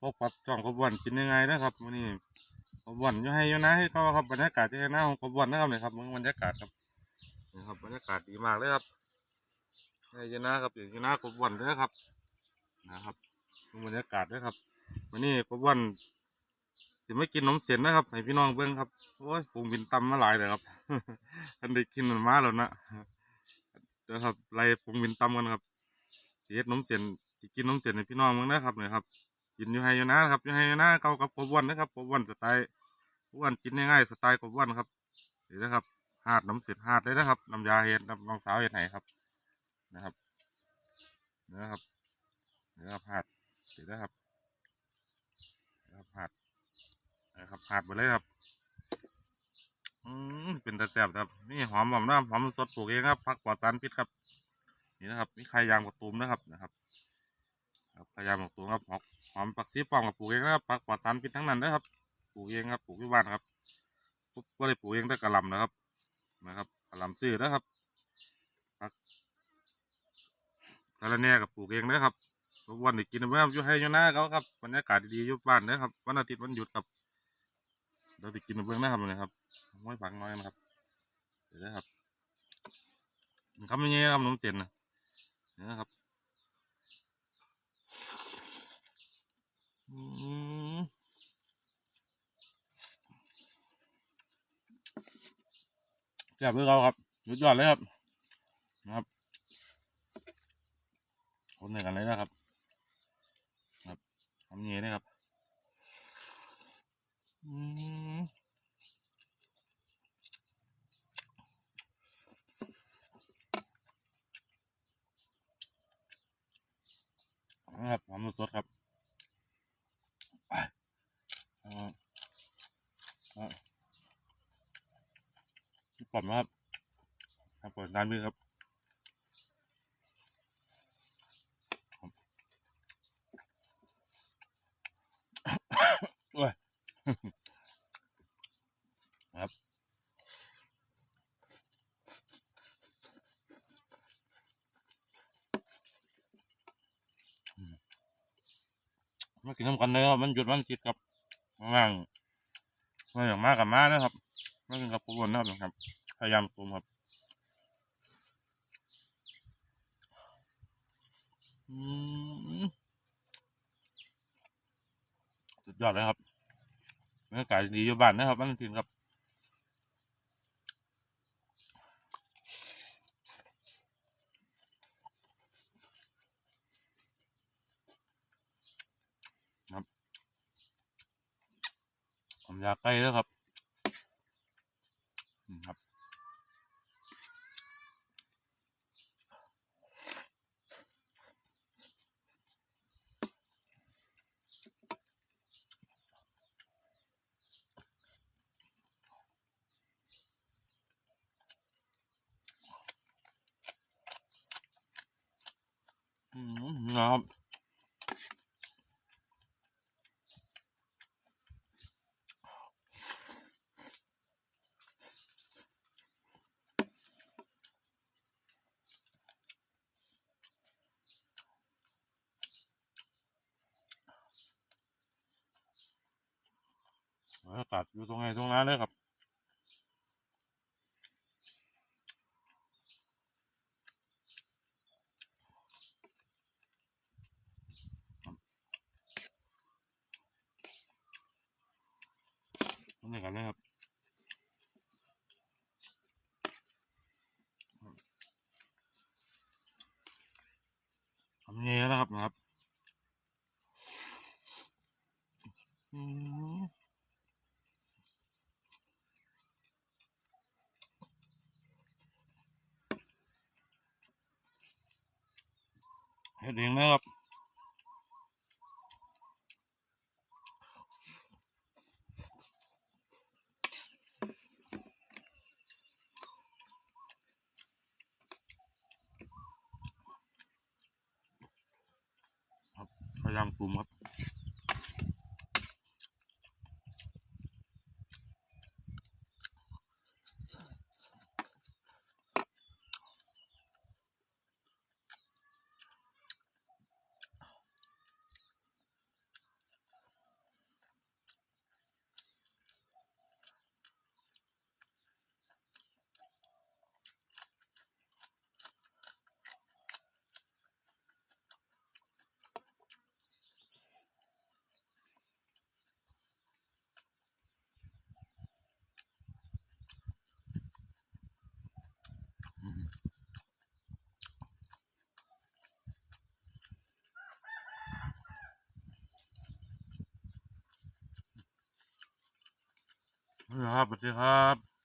พบกับช่องกบวนกินยังไงนะครับวันนี้กบวนอยู่ให้อยู่นะให้เขาครับบรรยากาศที่หน้าของกบวนนะครับเนี่ยครับมืองบรรยากาศครับนี่ครับบรรยากาศดีมากเลยครับให้อยู่นะครับอยู่อยู่หน้ากบวนเลยนะครับ นะครับดูบรรยากาศด้วยครับวันนี้กบวนจะไม่กินนมเสียนนะครับให้พี่น้องเบิ้งครับโอ้ยผมบินตำมาหลายเลยครับอันได้กินมันมาแล้วนะเดี๋ยวครับไล่ผมบินตำกันครับเฮ็ดนมเสียนกินนมเสียนให้พี่น้องเมืองนะครับเนี่ยครับ กินอยู่ไฮอยู่นะครับอยู่ไฮอยู่นะเก่ากับกบวันนะครับกบวันสไตล์กบวันกินง่ายๆสไตล์กบวันครับเดี๋ยวนะครับหาดน้ำเสร็จหาดเลยนะครับน้ำยาเห็ดน้ำน้องสาวเห็ดไหนครับ นะครับเนื้อครับเนื้อครับหาดเดี๋ยวนะครับเนื้อครับหาดนะครับหาดไปเลยครับอืมเป็นตะแซ่บครับนี่หอมหอมน้ำหอมสดปลูกเองครับผักปลอดสารพิษครับ นี่นะครับนี่ไข่ยางกระตูมนะครับนะครับ ครับพยายามปลูกตัวครับหอมหอมผักซีปองกับปลูกเองนะครับผักปลอดสารพิษทั้งนั้นนะครับปลูกเองครับปลูกที่บ้านครับก็ได้ปลูกเองแต่กระลำนะครับนะครับกระลำซื้อนะครับผักกระเนียกับปลูกเองนะครับทุกวันนี้กินแบบอยู่ให้อยู่หน้าเขาครับบรรยากาศดีๆอยู่บ้านนะครับวันอาทิตย์วันหยุดครับเราจะกินเบื้องนะครับนะครับห้อยผักน้อยนะครับเดี๋ยวนะครับคำนี้ครับน้องเจนนะนะครับ อืม แซ่บด้วยเราครับสุดยอดเลยครับนะครับคนหนึ่งกันเลยนะครับ ครับทำเงี้ยนะครับอืมนะครับหอมสดครับ อ่าอ่า พี่อมนะครับครับเปิดร้านมือครับโอ้ยครับอืมมากินน้ำกันเลยครับ มันหยุดมันจิตครับว่างมาอย่างมากกับมานะครับมากินกับผู้บนนะครับ พยายามตุมครับอืมสุดยอดเลยครับบรรยากาศดีอยู่บ้านนะครับบ้านทินครับครับผมอยากใกล้แล้วครับ นะครับบรรยากาศอยู่ตรงไหนตรงนั้นเลยครับ ตรงไหนกันเลยครับทำเงี้ยนะครับนะครับเฮ็ดเองนะครับ พยายามกลุ่มครับ ครับสวัสดีครับ